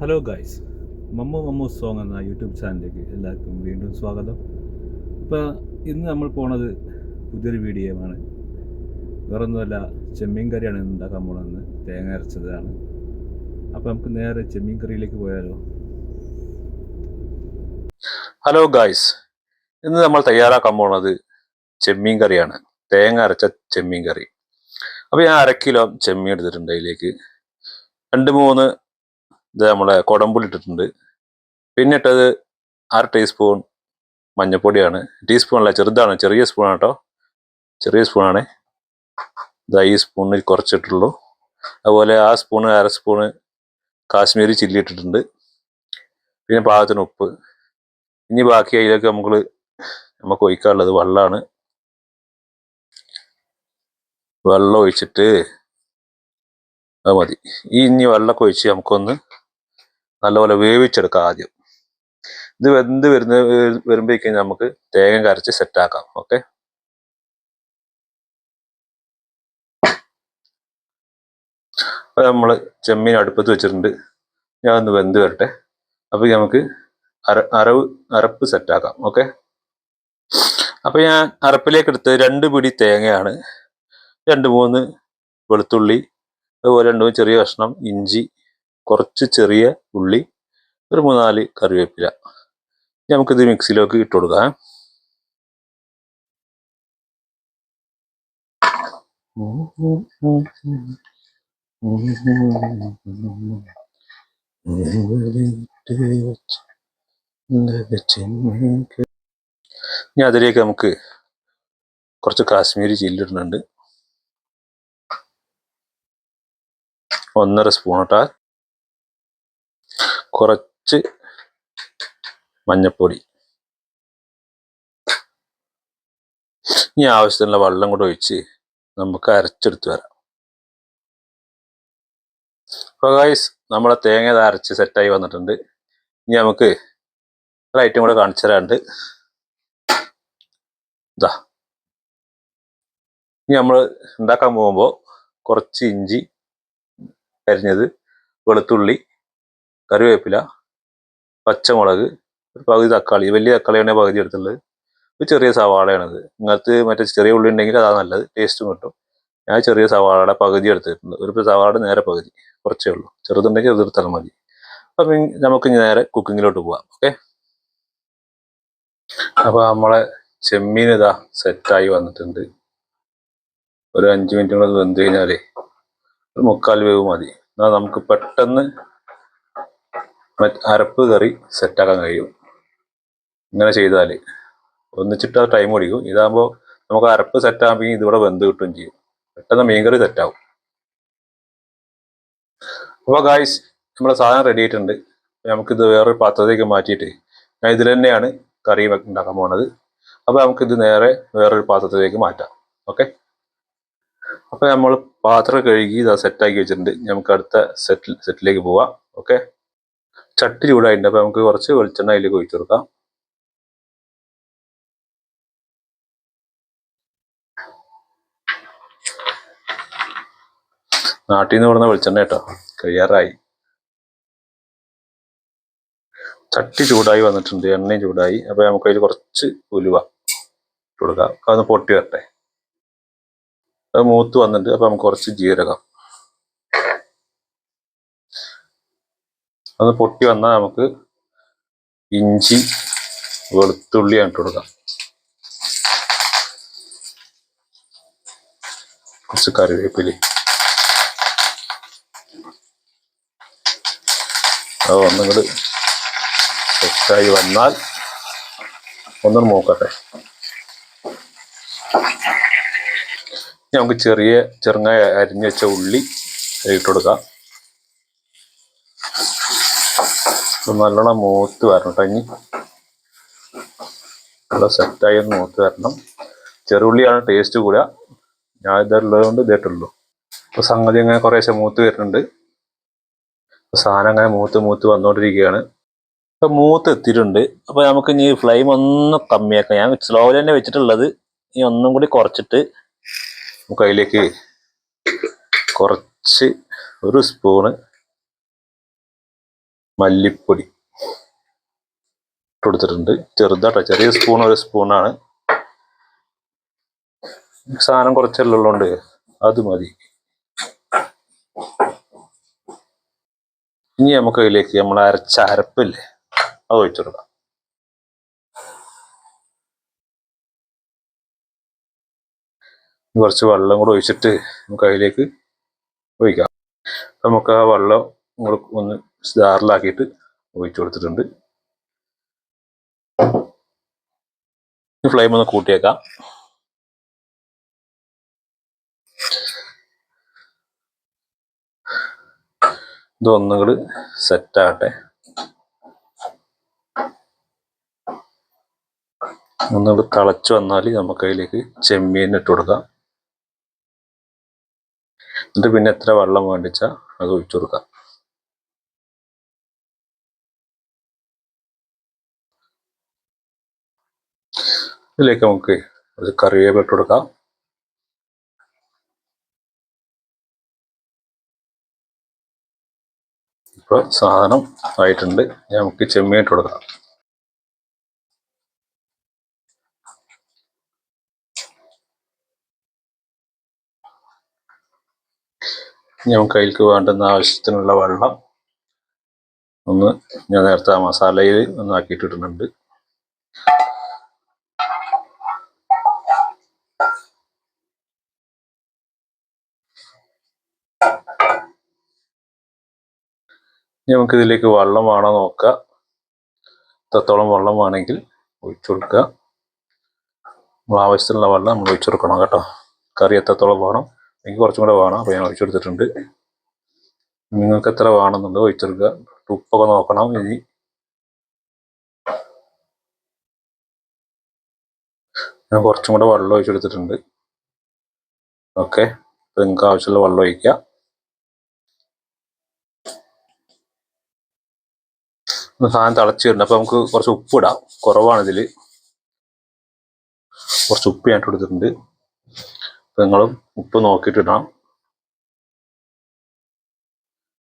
Hello guys Mammu Mammu song എന്ന YouTube ചാനലിലേക്ക് എല്ലാവർക്കും വീണ്ടും സ്വാഗതം. ഇപ്പോൾ ഇന്ന് നമ്മൾ പോണത് പുതിയൊരു വീഡിയോയാണ് വേറൊന്നുമല്ല ചെമ്മീൻ കറിയാണ് ഉണ്ടാക്കാൻ പോണതെന്ന് തേങ്ങ അരച്ചതാണ്. അപ്പോൾ നമുക്ക് നേരെ ചെമ്മീൻ കറിയിലേക്ക് പോയാലോ? ഹലോ ഗായ്സ് ഇന്ന് നമ്മൾ തയ്യാറാക്കാൻ പോണത് ചെമ്മീൻ കറിയാണ്. തേങ്ങ അരച്ച ചെമ്മീൻ കറി. അപ്പോൾ ഞാൻ അര കിലോ ചെമ്മീൻ എടുത്തിട്ടുണ്ട് അതിലേക്ക്. രണ്ട് മൂന്ന് ഇത് നമ്മളെ കുടമ്പുളി ഇട്ടിട്ടുണ്ട് പിന്നെ ഇട്ടത് അര ടീസ്പൂൺ മഞ്ഞൾപ്പൊടിയാണ് ടീസ്പൂൺ അല്ല ചെറുതാണ്. ചെറിയ സ്പൂണാണ് കേട്ടോ ചെറിയ സ്പൂണാണ് ഇതാ ഈ സ്പൂണിൽ കുറച്ചിട്ടുള്ളൂ. അതുപോലെ ആ സ്പൂണ് അര സ്പൂണ് കാശ്മീരി ചില്ലി ഇട്ടിട്ടുണ്ട്. പിന്നെ പാകത്തിന് ഉപ്പ്. ഇനി ബാക്കി അതിലേക്ക് നമുക്ക് നമുക്ക് ഒഴിക്കാനുള്ളത് വെള്ളമാണ്. വെള്ളം ഒഴിച്ചിട്ട് അത് മതി. ഈ ഇനി വെള്ളമൊക്കെ ഒഴിച്ച് നമുക്കൊന്ന് നല്ലപോലെ വേവിച്ചെടുക്കുക ആദ്യം. ഇത് വെന്ത് വരുന്ന വരുമ്പോഴേക്കും നമുക്ക് തേങ്ങ കരച്ച് സെറ്റാക്കാം ഓക്കെ അപ്പൊ നമ്മൾ ചെമ്മീൻ അടുപ്പത്ത് വെച്ചിട്ടുണ്ട്. ഞാൻ ഒന്ന് വെന്ത് വരട്ടെ. അപ്പൊ നമുക്ക് അര അരവ് അരപ്പ് സെറ്റാക്കാം ഓക്കെ അപ്പൊ ഞാൻ അരപ്പിലേക്ക് എടുത്ത് രണ്ട് പിടി തേങ്ങയാണ്. രണ്ട് മൂന്ന് വെളുത്തുള്ളി അതുപോലെ രണ്ട് മൂന്ന് ചെറിയ കഷ്ണം ഇഞ്ചി കുറച്ച് ചെറിയ ഉള്ളി ഒരു മൂന്നാൽ കറിവേപ്പില. നമുക്കിത് മിക്സിയിലേക്ക് ഇട്ട് കൊടുക്കാം. ഇനി അതിലേക്ക് നമുക്ക് കുറച്ച് കാശ്മീരി ചില്ലി ഇടുന്നുണ്ട്. ഒന്നര സ്പൂൺ ഇട്ടാൽ കുറച്ച് മഞ്ഞപ്പൊടി. ഇനി ആവശ്യത്തിനുള്ള വെള്ളം കൂടെ ഒഴിച്ച് നമുക്ക് അരച്ചെടുത്ത് വരാം. അപ്പോൾ ഗൈസ് നമ്മളെ തേങ്ങ അരച്ച് സെറ്റായി വന്നിട്ടുണ്ട്. ഇനി നമുക്ക് ഒരു ഐറ്റം കൂടെ കാണിച്ചു തരാണ്ട്. ഇതാ. ഇനി നമ്മൾ ഉണ്ടാക്കാൻ പോകുമ്പോൾ കുറച്ച് ഇഞ്ചി അരിഞ്ഞത് വെളുത്തുള്ളി കറിവേപ്പില പച്ചമുളക് ഒരു പകുതി തക്കാളി വലിയ തക്കാളിയാണ് പകുതി എടുത്തുള്ളത് ഒരു ചെറിയ സവാളയാണത്. നിങ്ങൾക്ക് മറ്റേ ചെറിയ ഉള്ളി ഉണ്ടെങ്കിൽ അതാണ് നല്ലത് ടേസ്റ്റും കിട്ടും. ഞാൻ ചെറിയ സവാളയുടെ പകുതി എടുത്തിട്ടുണ്ട്. ഒരു സവാളയുടെ നേരെ പകുതി കുറച്ചേ ഉള്ളൂ. ചെറുതുണ്ടെങ്കിൽ ചെറുതെടുത്താൽ മതി. അപ്പം നമുക്ക് നേരെ കുക്കിങ്ങിലോട്ട് പോവാം ഓക്കെ അപ്പോൾ നമ്മളെ ചെമ്മീൻ ഇതാ സെറ്റായി വന്നിട്ടുണ്ട്. ഒരു അഞ്ച് മിനിറ്റ് കൂടെ വെന്ത് കഴിഞ്ഞാലേ ഒരു മുക്കാൽ വേവ് മതി. എന്നാൽ നമുക്ക് പെട്ടെന്ന് അരപ്പ് കറി സെറ്റാക്കാൻ കഴിയും. ഇങ്ങനെ ചെയ്താൽ ഒന്നിച്ചിട്ട് ടൈം പിടിക്കും. ഇതാകുമ്പോൾ നമുക്ക് അരപ്പ് സെറ്റാകുമ്പോൾ ഇതിവിടെ വെന്ത് കിട്ടുകയും ചെയ്യും. പെട്ടെന്ന് മീൻകറി സെറ്റാവും അപ്പോൾ ഗായ്സ് നമ്മുടെ സാധനം റെഡി ആയിട്ടുണ്ട്. നമുക്കിത് വേറൊരു പാത്രത്തേക്ക് മാറ്റിയിട്ട് ഞാൻ ഇതിൽ തന്നെയാണ് കറി ഉണ്ടാക്കാൻ പോണത്. അപ്പോൾ നമുക്കിത് നേരെ വേറൊരു പാത്രത്തിലേക്ക് മാറ്റാം. ഓക്കെ അപ്പോൾ നമ്മൾ പാത്രം കഴുകി ഇത് സെറ്റാക്കി വെച്ചിട്ടുണ്ട്. നമുക്ക് അടുത്ത സെറ്റിൽ സെറ്റിലേക്ക് പോവാം. ഓക്കെ ചട്ടി ചൂടായിട്ടുണ്ട്. അപ്പോൾ നമുക്ക് കുറച്ച് വെളിച്ചെണ്ണ അതിലേക്ക് ഒഴിച്ചു കൊടുക്കാം. നാട്ടിൽ നിന്ന് കൊടുന്ന വെളിച്ചെണ്ണ കേട്ടോ. കഴിയാറായി. ചട്ടി ചൂടായി വന്നിട്ടുണ്ട്. എണ്ണയും ചൂടായി. അപ്പോൾ നമുക്ക് അതിൽ കുറച്ച് ഉലുവ കൊടുക്കാം. അതൊന്ന് പൊട്ടി വരട്ടെ. അത് മൂത്ത് വന്നിട്ട് അപ്പോൾ നമുക്ക് കുറച്ച് ജീരകം. അത് പൊട്ടി വന്നാൽ നമുക്ക് ഇഞ്ചി വെളുത്തുള്ളി ഇട്ട് കൊടുക്കാം. കുറച്ച് കറിവേപ്പില അത് ഒന്നുകൂടി സെറ്റായി വന്നാൽ ഒന്നും നോക്കട്ടെ നമുക്ക് ചെറിയ ചെറുങ്ങായ അരിഞ്ഞു വെച്ച ഉള്ളി ഇട്ട് കൊടുക്കാം ഇത് നല്ലോണം മൂത്ത് വരണം കേട്ടോ ഇനി നല്ല സെറ്റായി ഒന്ന് മൂത്ത് വരണം. ചെറുള്ളിയാണ് ടേസ്റ്റ് കൂടുക ഞാൻ ഇതുള്ളത് കൊണ്ട് ഇതേട്ടുള്ളൂ അപ്പോൾ സംഗതി അങ്ങനെ കുറേശ്ശെ മൂത്ത് വരുന്നുണ്ട്. സാധനം അങ്ങനെ മൂത്ത് മൂത്ത് വന്നുകൊണ്ടിരിക്കുകയാണ് ഇപ്പം മൂത്ത് എത്തിയിട്ടുണ്ട്. അപ്പോൾ നമുക്ക് ഇനി ഫ്ലെയിം ഒന്ന് കമ്മിയാക്കാം. ഞാൻ സ്ലോയിൽ തന്നെ വെച്ചിട്ടുള്ളത്. ഇനി ഒന്നും കൂടി കുറച്ചിട്ട് നമുക്ക് അതിലേക്ക് കുറച്ച് ഒരു സ്പൂണ് മല്ലിപ്പൊടി കൊടുത്തിട്ടുണ്ട്. ചെറുതാട്ടോ. ചെറിയ സ്പൂൺ ഒരു സ്പൂണാണ് സാധനം കുറച്ചല്ലുള്ളതുകൊണ്ട് അത് മതി. ഇനി നമുക്ക് അതിലേക്ക് നമ്മൾ അരച്ച അരപ്പില്ലേ അത് ഒഴിച്ചു കുറച്ച് വെള്ളം കൂടെ ഒഴിച്ചിട്ട് നമുക്ക് അതിലേക്ക് ഒഴിക്കാം. നമുക്ക് ആ വെള്ളം ഒന്ന് ജാറിലാക്കിയിട്ട് ഒഴിച്ചു കൊടുത്തിട്ടുണ്ട്. ഫ്ലെയിം ഒന്ന് കൂട്ടിയേക്കാം. ഇതൊന്നുകൾ സെറ്റാകട്ടെ ഒന്നുകൂടി തിളച്ച് വന്നാൽ നമുക്ക് അതിലേക്ക് ചെമ്മീൻ ഇട്ട് കൊടുക്കാം. എന്നിട്ട് പിന്നെ എത്ര വെള്ളം വേണ്ടിച്ചാൽ അത് ഒഴിച്ചു കൊടുക്കാം. ഇതിലേക്ക് നമുക്ക് ഒരു കറിവേപ്പില ഇട്ട് കൊടുക്കാം ഇപ്പോൾ സാധനം ആയിട്ടുണ്ട്. നമുക്ക് ചെമ്മീൻ ഇട്ട് കൊടുക്കാം. നമുക്ക് അതിലേക്ക് വേണ്ടുന്ന ആവശ്യത്തിനുള്ള വെള്ളം ഒന്ന് ഞാൻ നേരത്തെ മസാലയിൽ ഒന്ന് ആക്കിയിട്ടിട്ടുണ്ട് നമുക്ക് ഇതിലേക്ക് വെള്ളം വേണോ നോക്കുക എത്രത്തോളം വെള്ളം വേണമെങ്കിൽ ഒഴിച്ചു കൊടുക്കുക നമ്മൾ ആവശ്യത്തിനുള്ള വെള്ളം നമ്മൾ ഒഴിച്ചു കൊടുക്കണം കേട്ടോ. കറി എത്രത്തോളം വേണം. എനിക്ക് കുറച്ചും കൂടെ വേണം അപ്പോൾ ഞാൻ ഒഴിച്ചു കൊടുത്തിട്ടുണ്ട്. നിങ്ങൾക്ക് എത്ര വേണമെന്നുണ്ട് ഒഴിച്ചെടുക്കുക ഉപ്പൊക്കെ നോക്കണം ഇനി. ഞാൻ കുറച്ചും കൂടെ വെള്ളം ഒഴിച്ചു കൊടുത്തിട്ടുണ്ട്. ഓക്കെ. നിങ്ങൾക്ക് ആവശ്യമുള്ള വെള്ളം ഒഴിക്കുക ഒന്ന് സാധനം തിളച്ച് വരുന്നുണ്ട്. അപ്പോൾ നമുക്ക് കുറച്ച് ഉപ്പ് ഇടാം. കുറവാണ് ഇതിൽ കുറച്ച് ഉപ്പ് ഞാൻ കൊടുത്തിട്ടുണ്ട്. അപ്പോൾ നിങ്ങളും ഉപ്പ് നോക്കിയിട്ട് ഇടണം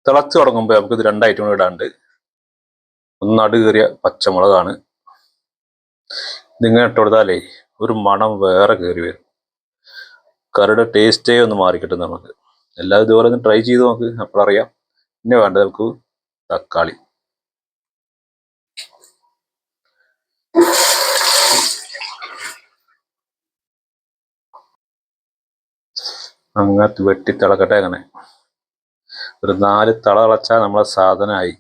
തിളച്ച് തുടങ്ങുമ്പോൾ നമുക്ക് ഇത് രണ്ട് ഐറ്റം കൂടെ ഇടാണ്ട് ഒന്ന് നടു കയറിയ പച്ചമുളകാണ്. ഇതിങ്ങനെ ഇട്ട് കൊടുത്താലേ ഒരു മണം വേറെ കയറി വരും. കറിയുടെ ടേസ്റ്റേ ഒന്ന് മാറിക്കിട്ടും നമുക്ക്. എല്ലാ ഇതുപോലെ ഒന്ന് ട്രൈ ചെയ്ത് നമുക്ക് അപ്പോഴറിയാം പിന്നെ വേണ്ടത് നമുക്ക് തക്കാളി. അങ്ങനത്തെ വെട്ടി തിളക്കട്ടെ അങ്ങനെ. ഒരു നാല് തള തിളച്ചാൽ നമ്മളെ സാധനമായി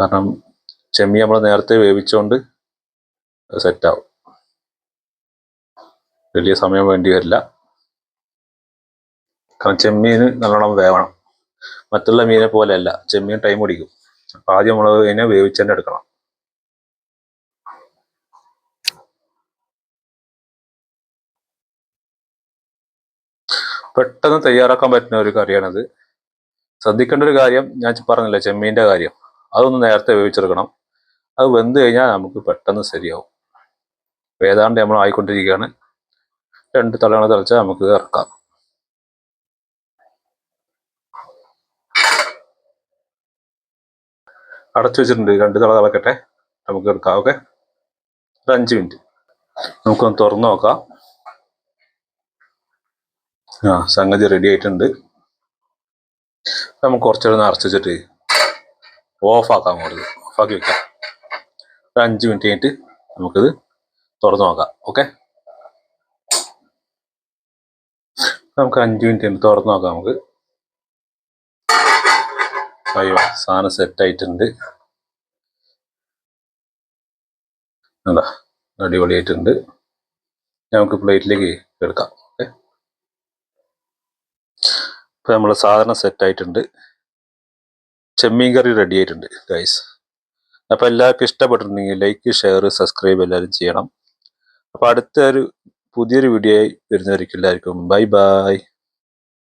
കാരണം ചെമ്മീൻ നമ്മൾ നേരത്തെ വേവിച്ചുകൊണ്ട് സെറ്റാവും വലിയ സമയം വേണ്ടി വരില്ല. കാരണം ചെമ്മീന് നല്ലോണം വേവണം. മറ്റുള്ള മീനെ പോലെയല്ല. ചെമ്മീൻ ടൈം പിടിക്കും. അപ്പം ആദ്യം നമ്മൾ അതിനെ വേവിച്ച് തന്നെ എടുക്കണം. പെട്ടെന്ന് തയ്യാറാക്കാൻ പറ്റുന്ന ഒരു കറിയാണിത്. ശ്രദ്ധിക്കേണ്ട ഒരു കാര്യം ഞാൻ പറഞ്ഞില്ല ചെമ്മീന്റെ കാര്യം. അതൊന്ന് നേരത്തെ വേവിച്ചെടുക്കണം. അത് വെന്ത് കഴിഞ്ഞാൽ നമുക്ക് പെട്ടെന്ന് ശരിയാവും. വേദാണ്ട് നമ്മൾ ആയിക്കൊണ്ടിരിക്കുകയാണ്. രണ്ട് തളങ്ങൾ തിളച്ചാൽ നമുക്ക് ഇറക്കാം. അടച്ചു വെച്ചിട്ടുണ്ട്. രണ്ട് തള തിളക്കട്ടെ. നമുക്ക് എടുക്കാം ഓക്കെ? ഒരു അഞ്ച് മിനിറ്റ്. നമുക്കൊന്ന് തുറന്നു നോക്കാം. ആ സംഗതി റെഡി ആയിട്ടുണ്ട്. നമുക്ക് കുറച്ചുകൂടെ നിറച്ച് വെച്ചിട്ട് ഓഫാക്കാം കൂടുതൽ ഓഫാക്കി വെക്കാം. ഒരു അഞ്ച് മിനിറ്റ് കഴിഞ്ഞിട്ട് നമുക്കിത് തുറന്നു നോക്കാം. ഓക്കെ നമുക്ക് അഞ്ച് മിനിറ്റ് കഴിഞ്ഞ് തുറന്നു നോക്കാം നമുക്ക്. അയ്യോ സാധനം സെറ്റ് ആയിട്ടുണ്ട്. എന്താ അടിപൊളിയായിട്ടുണ്ട്. നമുക്ക് പ്ലേറ്റിലേക്ക് എടുക്കാം. ഇപ്പൊ നമ്മൾ സാധനം സെറ്റ് ആയിട്ടുണ്ട്. ചെമ്മീൻ കറി റെഡി ആയിട്ടുണ്ട് ഗൈസ് അപ്പോൾ എല്ലാവർക്കും ഇഷ്ടപ്പെട്ടിട്ടുണ്ടെങ്കിൽ ലൈക്ക് ഷെയർ സബ്സ്ക്രൈബ് എല്ലാവരും ചെയ്യണം. അപ്പോൾ അടുത്ത ഒരു പുതിയൊരു വീഡിയോ ആയി വരുന്നവർക്ക് എല്ലാവർക്കും ബൈ ബൈ